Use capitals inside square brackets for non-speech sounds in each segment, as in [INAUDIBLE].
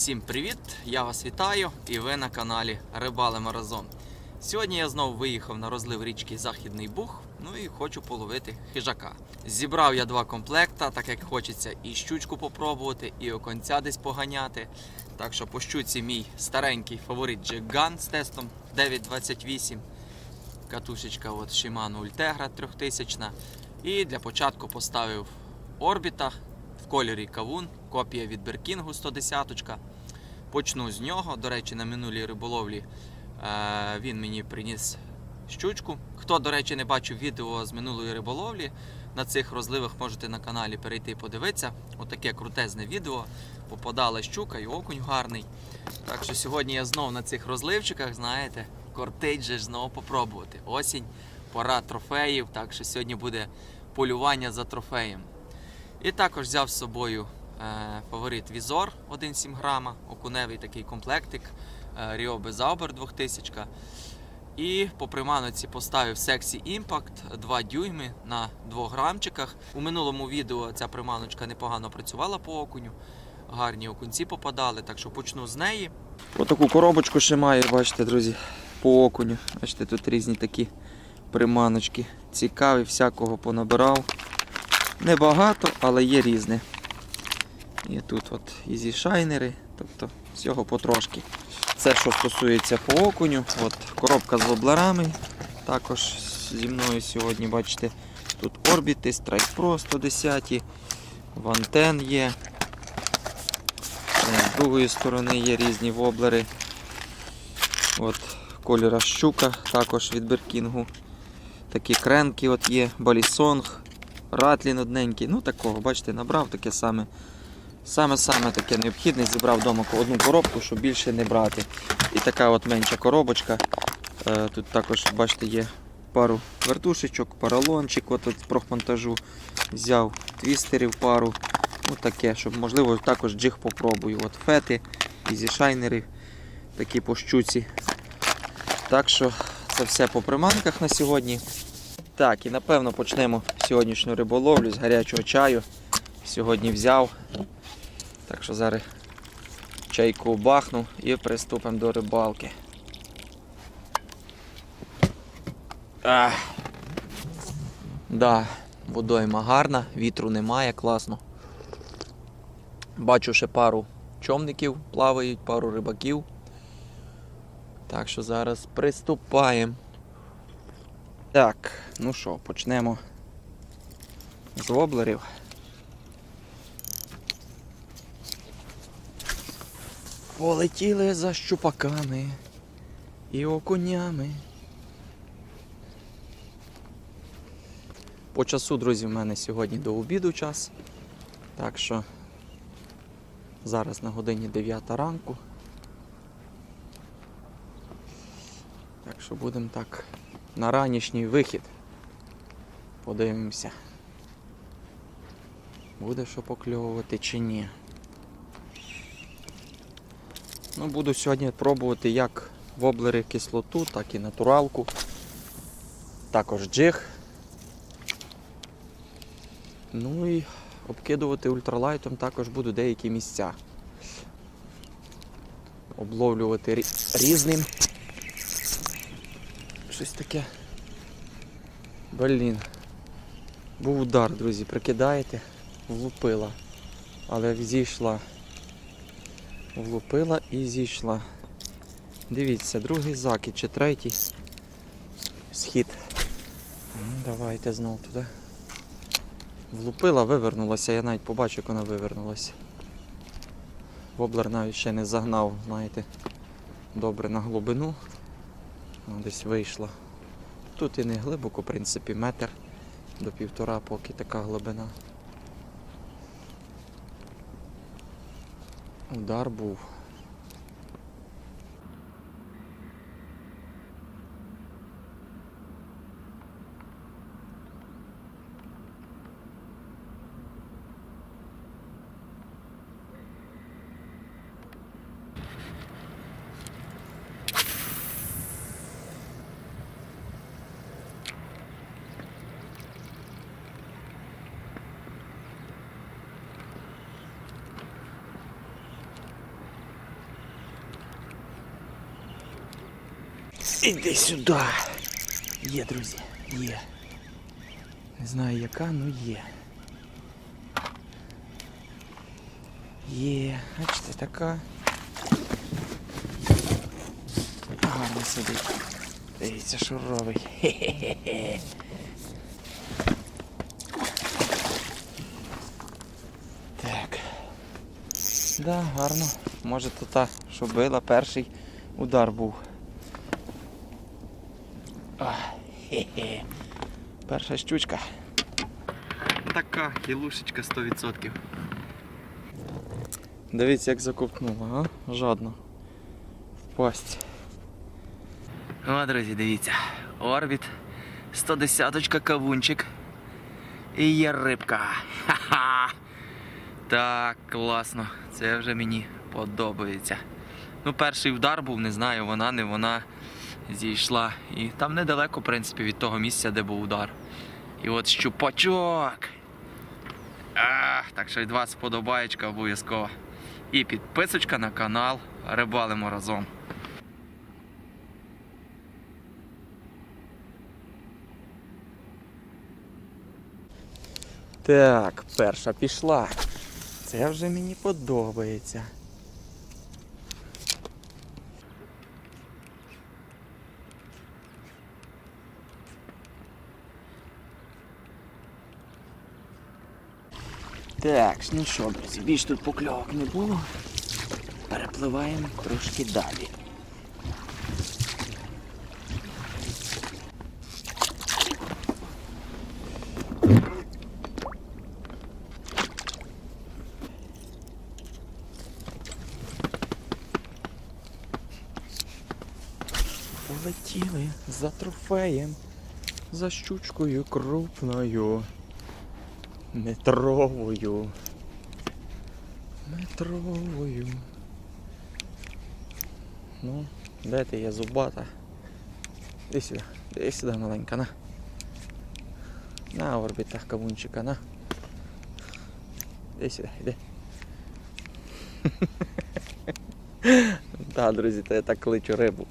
Всім привіт! Я вас вітаю і ви на каналі Рибалимо разом. Сьогодні я знову виїхав на розлив річки Західний Буг, ну і хочу половити хижака. Зібрав я два комплекта, так як хочеться і щучку попробувати, і оконця десь поганяти. Так що по щуці мій старенький фаворит Джиган з тестом 928. Катушечка от Shimano Ultegra 3000. І для початку поставив орбіта в кольорі кавун, копія від Беркінгу 110. Почну з нього. До речі, на минулій риболовлі е, він мені приніс щучку. Хто, до речі, не бачив відео з минулої риболовлі, на цих розливах можете на каналі перейти і подивитися. Отаке крутезне відео. Попадала щука і окунь гарний. Так що сьогодні я знов на цих розливчиках, знаєте, кортить же знову попробувати. Осінь, пора трофеїв, так що сьогодні буде полювання за трофеєм. І також взяв з собою фаворит Візор 1,7 грама, окуневий такий комплектик, е, Ryobi Zauber 2000. І по приманочці поставив Sexy Impact 2 дюйми на 2 грамчиках. У минулому відео ця приманочка непогано працювала по окуню. Гарні окунці попадали, так що почну з неї. Отаку коробочку ще має, бачите, друзі, по окуню. Бачите, тут різні такі приманочки. Цікаві, всякого понабирав. Небагато, але є різне. І тут от ізі шайнери, тобто всього потрошки. Це що стосується по окуню. От коробка з воблерами. Також зі мною сьогодні, бачите, тут орбіти, Strike Pro 110, Вантен є. З другої сторони є різні воблери. От кольора щука, також від Беркінгу. Такі кренки от є, балісонг, ратлін одненький. Ну такого, бачите, набрав таке саме. Саме-саме таке необхідне, зібрав вдома одну коробку, щоб більше не брати. І така от менша коробочка. Е, Тут також, бачите, є пару вертушечок, поролончик от, от з профмонтажу. Взяв твістерів пару. Ну таке, щоб можливо також джиг попробую. От фети, ізішайнери, такі по щуці. Так що це все по приманках на сьогодні. Так, і напевно почнемо сьогоднішню риболовлю з гарячого чаю. Сьогодні взяв. Так що зараз чайку бахну і приступимо до рибалки. Ах. Да, водойма гарна, вітру немає, класно. Бачу ще пару човників плавають, пару рибаків. Так що зараз приступаємо. Так, ну що, почнемо з воблерів. Полетіли за щупаками і окунями. По часу, друзі, в мене сьогодні до обіду час. Так що зараз на годині 9 ранку. Так що будемо так на ранішній вихід. Подивимося. Буде що покльовувати чи ні. Ну, буду сьогодні пробувати як воблери кислоту, так і натуралку. Також джиг. Ну і обкидувати ультралайтом також буду деякі місця. Обловлювати різним. Щось таке. Блін. Був удар, друзі, прикидаєте, влупила. Але зійшла. Влупила і зійшла. Дивіться, другий закид чи третій. Схід. Давайте знов туди. Влупила, вивернулася, я навіть побачив, як вона вивернулася. Воблер навіть ще не загнав, знаєте, добре на глибину. Ну, Десь вийшла. Тут і не глибоко, в принципі, метр до півтора, поки така глибина. Удар був. Іди сюди. Є, друзі, є. Не знаю яка, ну є. Є, бачите, така. Гарно сидить. Дивіться, що робить. Хе-хе-хе. [LAUGHS] Так. Да, гарно. Може то та, що била, перший удар був. Хе-хе. Перша щучка. Така кілушечка 100%. Дивіться, як закопнула, а? Жадно. Впасть. О, друзі, дивіться. Орбіт, 110 кавунчик. І є рибка. Ха-ха! Так, класно. Це вже мені подобається. Ну, перший удар був, не знаю, вона, не вона зійшла. І там недалеко, в принципі, від того місця, де був удар. І от щупачок. Ах, так що від вас вподобаєчка обов'язково. І підписочка на канал Рибалимо разом. Так, перша пішла. Це вже мені подобається. Так, ну що, друзі, більш тут покльовок не було. Перепливаємо трошки далі. Полетіли за трофеєм, за щучкою крупною. Метровою. Метровою. Ну, де ти є зубата? Іди сюди, іди сюди, маленька, на. На орбітах кавунчика, на. Іди сюди, іди. [LAUGHS] Так, друзі, то я так кличу рибу.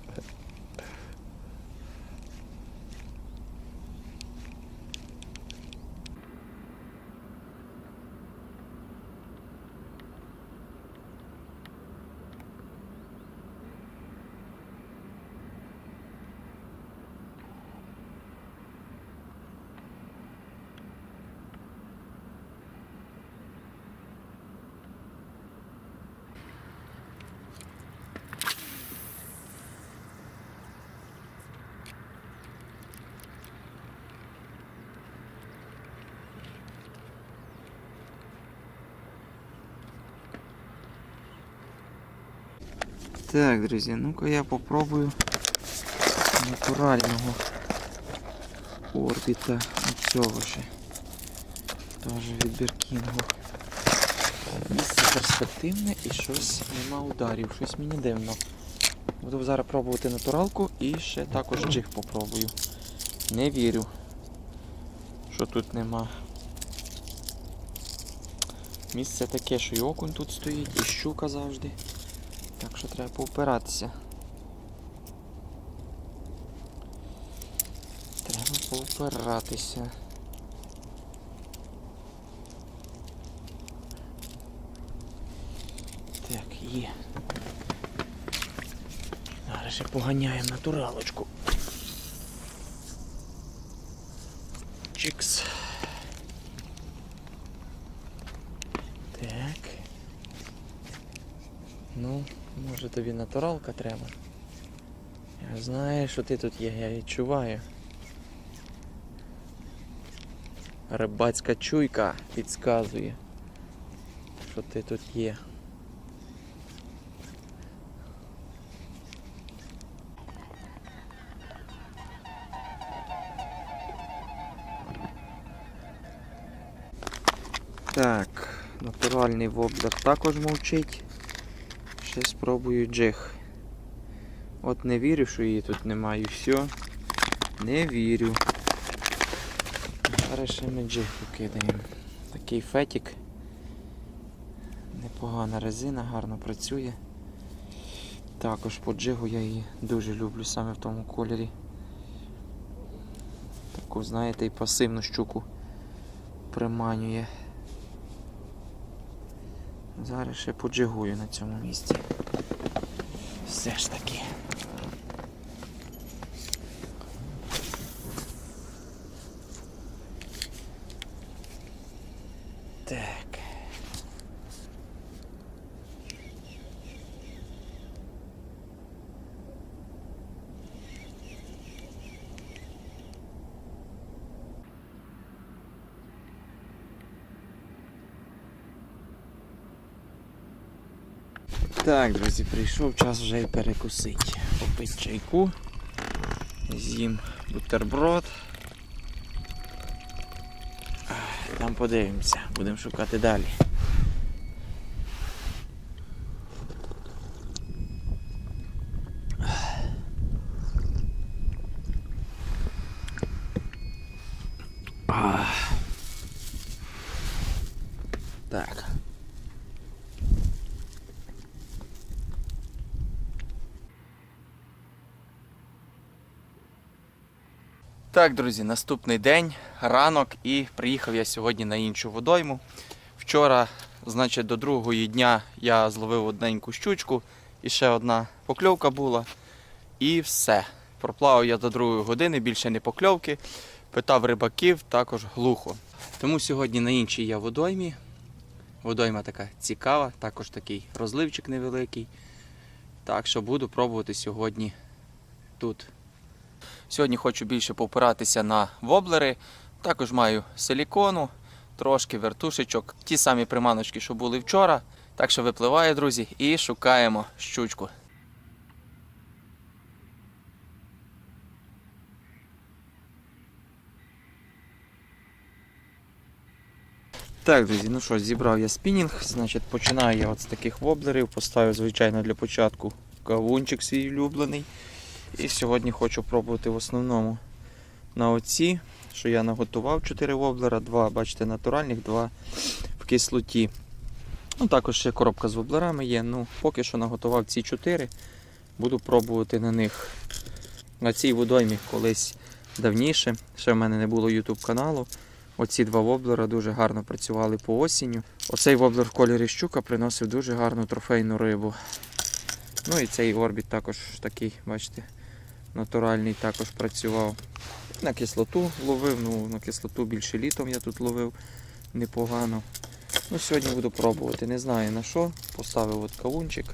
Так, друзі, ну-ка я попробую натурального орбіта цього ще. Теж від Біркінгу. Місце перспективне і щось нема ударів, щось мені дивно. Буду зараз пробувати натуралку і ще також джиг попробую. Не вірю, що тут нема. Місце таке, що і окунь тут стоїть, і щука завжди. Так що треба поупиратися. Треба поупиратися. Так, є. Зараз ще поганяємо натуралочку. Чикс. Так. Ну, може тобі натуралка треба. Я знаю, що ти тут є, я відчуваю. Рибацька чуйка підказує, що ти тут є. Так, натуральний воблер також мовчить. Ще спробую джиг. От не вірю, що її тут немає. Все. Не вірю. Зараз ще ми джиг покидаємо. Такий фетік. Непогана резина, гарно працює. Також по джигу я її дуже люблю саме в тому кольорі. Таку, знаєте, і пасивну щуку приманює. Зараз ще поджигую на цьому місці. Все ж таки. Так. Так, друзі, прийшов час вже і перекусити. Попити чайку, з'їм бутерброд. Там подивимося, будемо шукати далі. Ах. Так. Так, друзі, наступний день, ранок, і приїхав я сьогодні на іншу водойму. Вчора, значить, до другої дня я зловив одненьку щучку, і ще одна покльовка була. І все. Проплавав я до другої години, більше не покльовки. Питав рибаків, також глухо. Тому сьогодні на іншій я водоймі. Водойма така цікава, також такий розливчик невеликий. Так що буду пробувати сьогодні тут. Сьогодні хочу більше попиратися на воблери. Також маю силікону, трошки вертушечок, ті самі приманочки, що були вчора. Так що випливає, друзі, і шукаємо щучку. Так, друзі, ну що, зібрав я спінінг. Значить, починаю я от з таких воблерів. Поставив, звичайно, для початку кавунчик свій улюблений. І сьогодні хочу пробувати в основному на оці, що я наготував 4 воблера, 2, бачите, натуральних, 2 в кислоті. Ну, також ще коробка з воблерами є. Ну, поки що наготував ці 4. Буду пробувати на них. На цій водоймі колись давніше. Ще в мене не було YouTube каналу. Оці два воблера дуже гарно працювали по осінню. Оцей воблер в кольорі щука приносив дуже гарну трофейну рибу. Ну і цей орбіт також такий, бачите, натуральний також працював. На кислоту ловив, ну на кислоту більше літом я тут ловив непогано. Ну, Сьогодні буду пробувати. Не знаю на що. Поставив от кавунчик.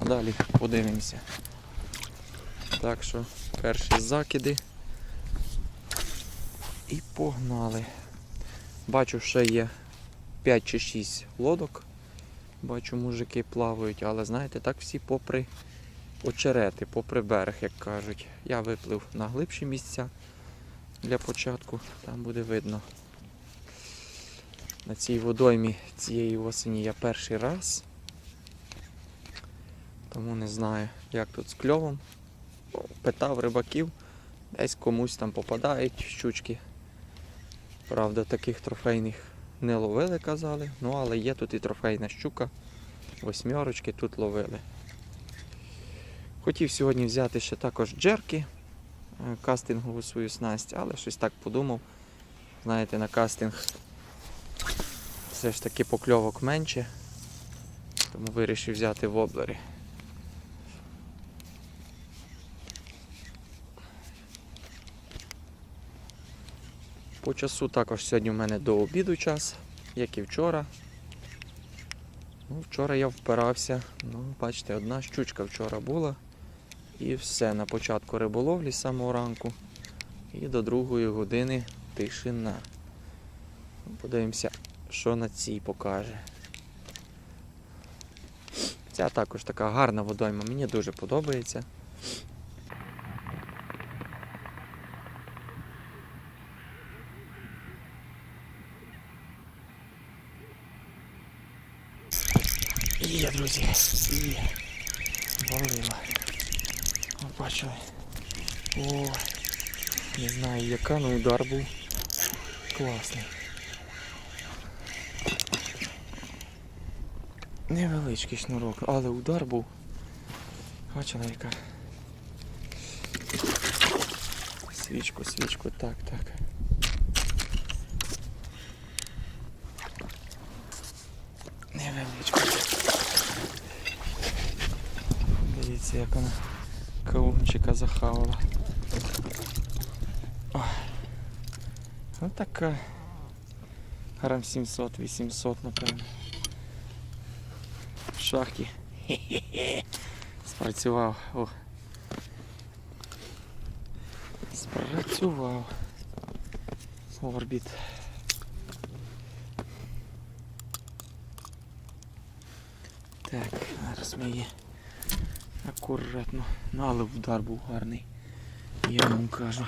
А далі подивимося. Так що перші закиди. І погнали. Бачу, ще є 5 чи 6 лодок. Бачу, мужики плавають, але знаєте, так всі попри очерети, попри берег, як кажуть. Я виплив на глибші місця для початку, там буде видно. На цій водоймі цієї осені я перший раз. Тому не знаю, як тут з кльовом. Питав рибаків, десь комусь там попадають щучки. Правда, таких трофейних не ловили, казали. Ну, але є тут і трофейна щука. Восьмерочки тут ловили. Хотів сьогодні взяти ще також джерки, е, кастингову свою снасть, але щось так подумав. Знаєте, на кастинг все ж таки покльовок менше. Тому вирішив взяти воблери. По часу також сьогодні в мене до обіду час, як і вчора. Ну, вчора я впирався. Ну, бачите, одна щучка вчора була. І все, на початку риболовлі з самого ранку. І до другої години тишина. Подивимося, що на цій покаже. Ця також така гарна водойма, мені дуже подобається. Є, друзі, є. Валила. О. О, не знаю яка, але удар був класний. Невеличкий шнурок, але удар був Бачила яка. Свічку, свічку, так, так. Невеличко. Дивіться, як вона кавунчика захавала. Ой. Ну така. Грам 700-800, напевно. В шахті. Хе-хе-хе. [LAUGHS] Спрацював. О. Спрацював. Орбіт. Так, зараз ми її акуратно. Ну, але удар був гарний. Я вам кажу.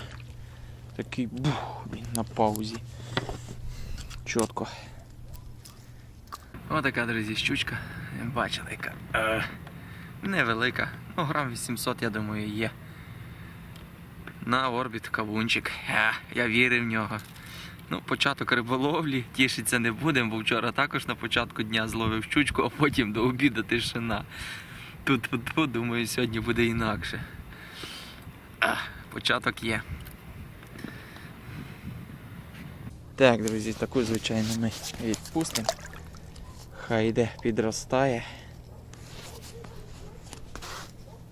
Такий бух, він на паузі. Чітко. Отака, друзі, щучка. Бачили, яка. Е, невелика. Ну, грам 800, я думаю, є. На орбіт кавунчик. Е, я вірив в нього. Ну, початок риболовлі, тішиться не будемо, бо вчора також на початку дня зловив щучку, а потім до обіду тишина. Тут, тут, тут думаю, сьогодні буде інакше. А, початок є. Так, друзі, таку, звичайно, ми відпустимо. Хай йде, підростає.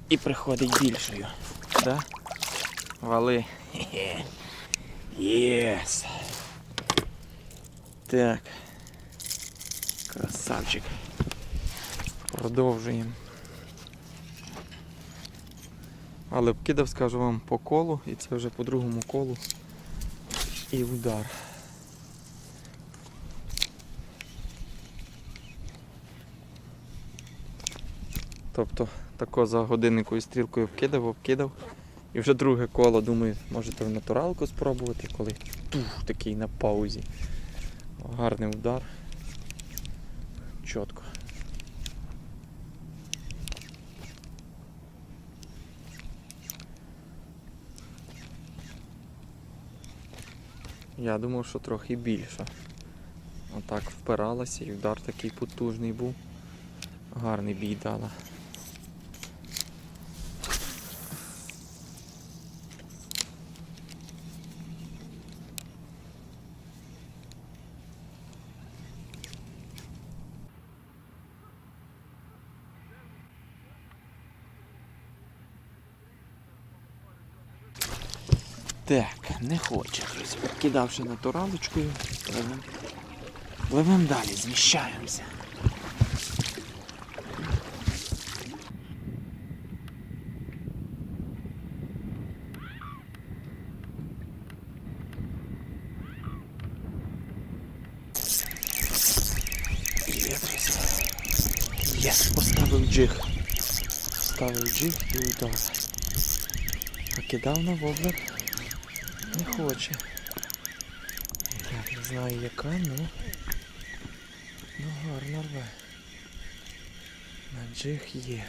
І приходить більшою. Да? Вали. Єс. Так. Красавчик. Продовжуємо. Але вкидав, скажу вам, по колу, і це вже по другому колу. І удар. Тобто тако за годинникою стрілкою вкидав, обкидав. І вже друге коло, думаю, можете в натуралку спробувати, коли тух такий на паузі. Гарний удар. Чітко. Я думав, що трохи більше. Отак впиралася і удар такий потужний був. Гарний бій дала. Так, не хоче, друзі. Кидавши натуралочкою, пливем. Пливем далі, зміщаємося. Є, друзі. Є, поставив джиг. Поставив джиг і удар. Покидав на воблер. Не хоче. Так, не знаю яка, ну. Ну гарно рве. На джиг є.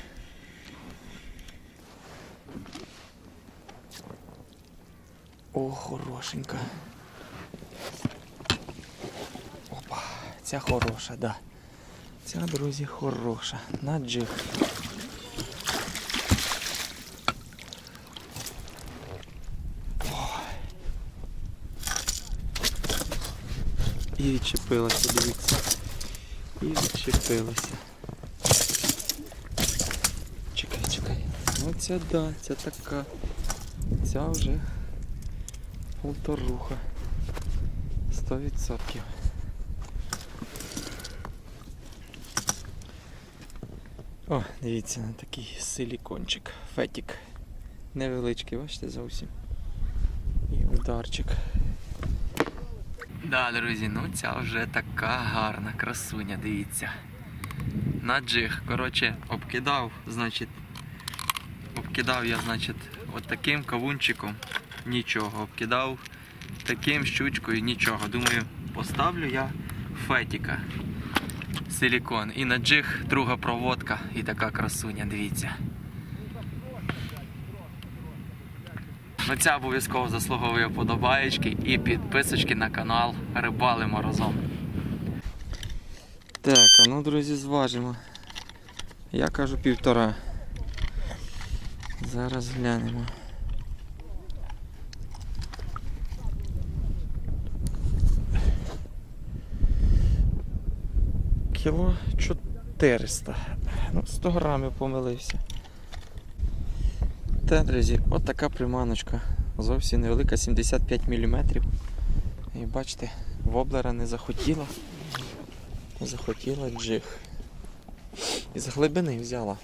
О, хорошенька. Опа, ця хороша, да. Ця, друзі, хороша. На джиг. І відчепилася, дивіться. І відчепилася. Чекай, чекай. Ну ця да, ця така. Ця вже полторуха. Сто відсотків. О, дивіться на такий силікончик. Фетік. Невеличкий, бачите, зовсім. І ударчик. Да, друзі, ну ця вже така гарна красуня, дивіться. На джиг. Коротше, обкидав, значить, обкидав я, значить, от кавунчиком нічого. Обкидав таким щучкою нічого. Думаю, поставлю я фетіка. Силікон. І на джиг друга проводка і така красуня, дивіться. Ну ця обов'язково заслуговує вподобаєчки і підписочки на канал Рибалимо разом. Так, а ну, друзі, зважимо. Я кажу півтора. Зараз глянемо. Кіло 400. Ну, 100 грамів помилився. Та, друзі, от така приманочка. Зовсім невелика, 75 мм. І бачите, воблера не захотіла. Захотіла джиг. Із глибини взяла.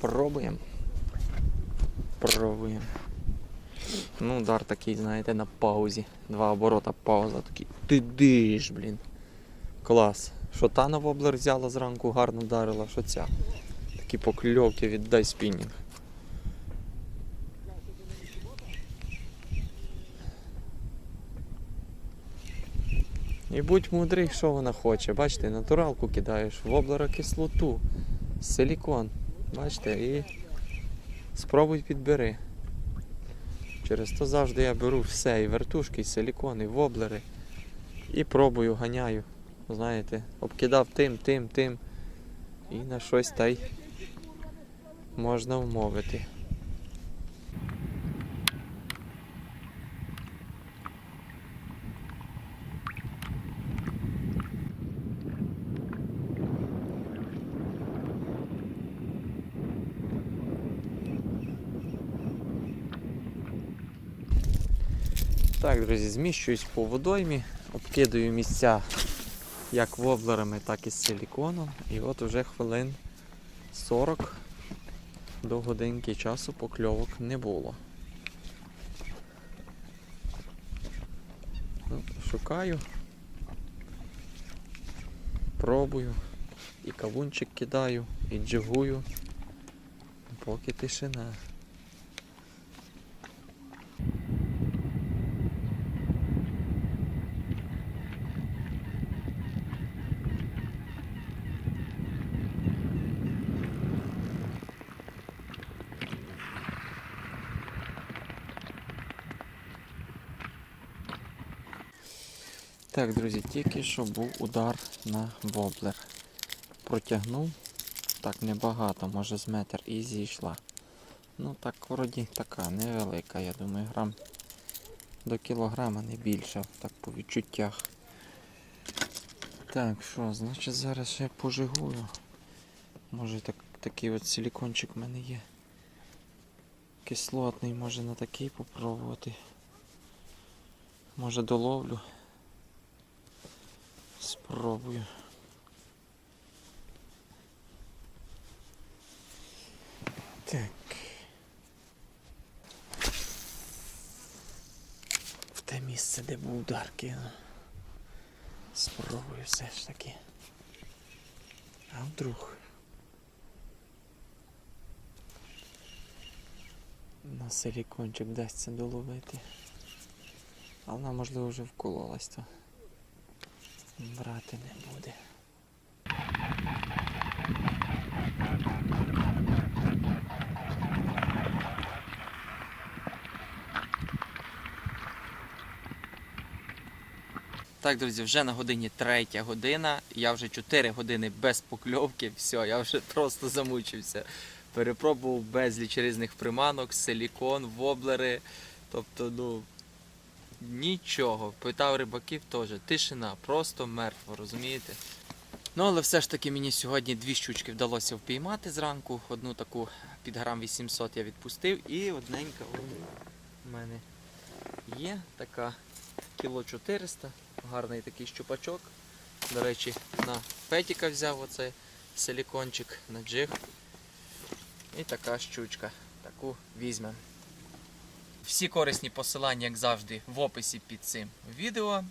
Пробуємо. Пробуємо. Ну, удар такий, знаєте, на паузі. Два оборота пауза такий. Ти диш, блін. Клас. Що та на воблер взяла зранку, гарно вдарила, що ця. Такі покльовки віддай спінінг. І будь мудрий, що вона хоче. Бачите, натуралку кидаєш, воблера кислоту, силікон. Бачите, і спробуй підбери. Через то завжди я беру все, і вертушки, і силікон, і воблери. І пробую, ганяю. Знаєте, обкидав тим, тим, тим. І на щось та й можна вмовити. Так, друзі, зміщуюсь по водоймі, обкидаю місця як воблерами, так і з силіконом. І от уже хвилин 40 до годинки часу покльовок не було. Ну, шукаю, пробую, і кавунчик кидаю, і джигую, поки тишина. Так, друзі, тільки що був удар на воблер. Протягнув так небагато, може з метр і зійшла. Ну так вроді така невелика, я думаю, грам до кілограма не більше, так по відчуттях. Так, що, значить зараз ще пожигую. Може так, такий от силікончик в мене є. Кислотний, може на такий попробувати. Може доловлю. Спробую. Так. В те місце, де був удар кину. Спробую все ж таки. А вдруг. На силікончик вдасться доловити. А вона можливо вже вкололась то брати не буде. Так, друзі, вже на годині третя година. Я вже 4 години без покльовки. Все, я вже просто замучився. Перепробував безліч різних приманок, силікон, воблери. Тобто, ну нічого. Питав рибаків теж. Тишина, просто мертво, розумієте? Ну, але все ж таки мені сьогодні дві щучки вдалося впіймати зранку. Одну таку під грам 800 я відпустив і одненька у мене є така кіло 400. Гарний такий щупачок. До речі, на петіка взяв оцей силікончик на джиг. І така щучка. Таку візьмемо. Всі корисні посилання, як завжди, в описі під цим відео.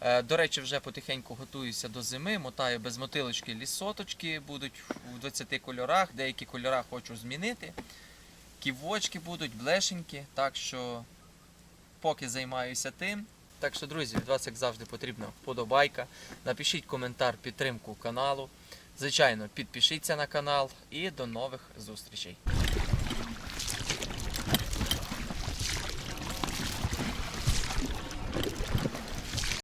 Е, До речі, вже потихеньку готуюся до зими, мотаю без мотилочки лісоточки, будуть у 20 кольорах, деякі кольори хочу змінити. Ківочки будуть, блешенькі, так що поки займаюся тим. Так що, друзі, від вас, як завжди, потрібна вподобайка. Напишіть коментар підтримку каналу. Звичайно, підпишіться на канал і до нових зустрічей.